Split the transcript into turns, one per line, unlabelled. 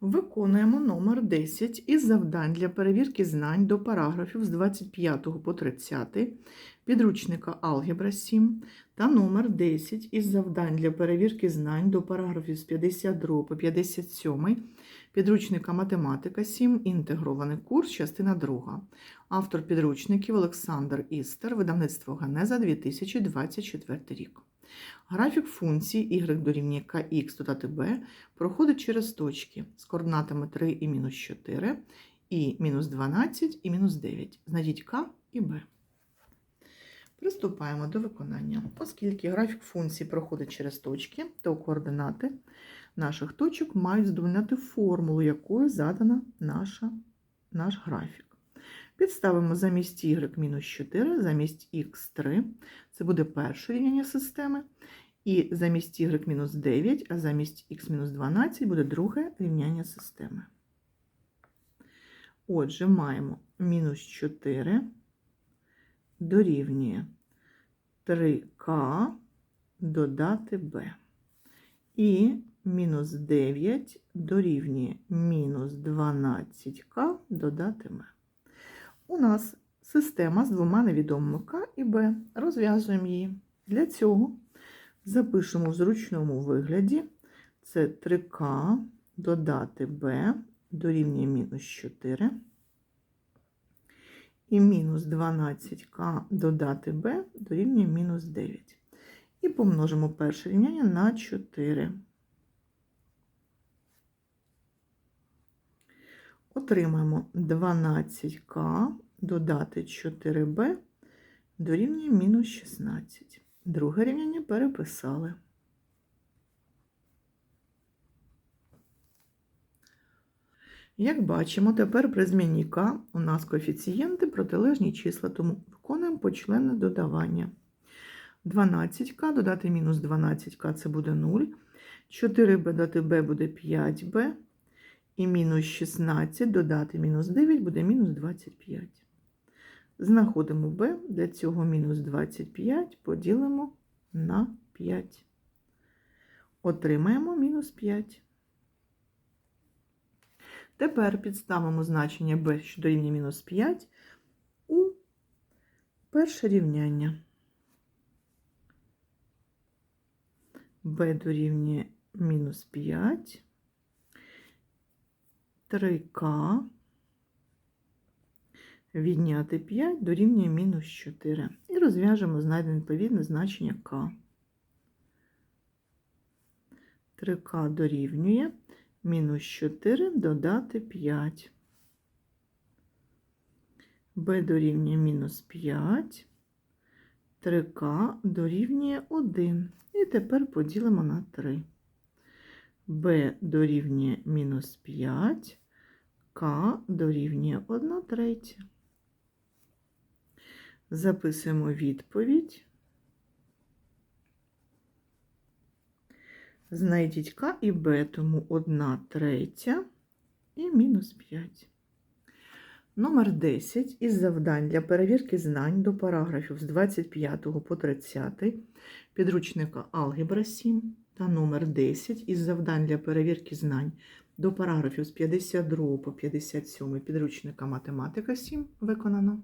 Виконуємо номер 10 із завдань для перевірки знань до параграфів з 25 по 30 підручника Алгебра 7 та номер 10 із завдань для перевірки знань до параграфів з 52 по 57 підручника Математика 7 інтегрований курс, частина 2. Автор підручників Олександр Істер, видавництво Ганеза 2024 рік. Графік функції y дорівнює kx додати b проходить через точки з координатами 3 і мінус 4, і мінус 12 і мінус 9. Знайдіть k і b. Приступаємо до виконання. Оскільки графік функції проходить через точки, то координати наших точок мають здовольняти формулу, якою задана наша, наш графік. Підставимо замість y мінус 4, замість x3. Це буде перше рівняння системи. І замість y мінус 9, а замість x мінус 12 буде друге рівняння системи. Отже, маємо мінус 4 дорівнює 3k додати b. І мінус 9 дорівнює мінус 12k додати m. У нас система з двома невідомими k і b. Розв'язуємо її. Для цього запишемо в зручному вигляді. Це 3k додати b дорівнює мінус 4. І мінус 12к додати b дорівнює мінус 9. І помножимо перше рівняння на 4. Отримаємо 12к додати 4b дорівнює мінус 16. Друге рівняння переписали. Як бачимо, тепер при зміні k у нас коефіцієнти протилежні числа, тому виконуємо почленне додавання. 12к додати мінус 12к це буде 0. 4b додати b буде 5b. І мінус 16 додати мінус 9 буде мінус 25. Знаходимо b, для цього мінус 25 поділимо на 5. Отримаємо мінус 5. Тепер підставимо значення b, що дорівнює мінус 5 у перше рівняння. b дорівнює мінус 5. 3К відняти 5 дорівнює мінус 4. І розв'яжемо знайдене відповідне значення К. 3К дорівнює мінус 4 додати 5. Б дорівнює мінус 5. 3К дорівнює 1. І тепер поділимо на 3. B дорівнює мінус 5, k дорівнює 1 третя. Записуємо відповідь. Знайдіть k і b, тому 1 третя і мінус 5. Номер 10 із завдань для перевірки знань до параграфів з 25 по 30 підручника Алгебра 7 та номер 10 із завдань для перевірки знань до параграфів з 52 по 57 підручника Математика 7 виконано.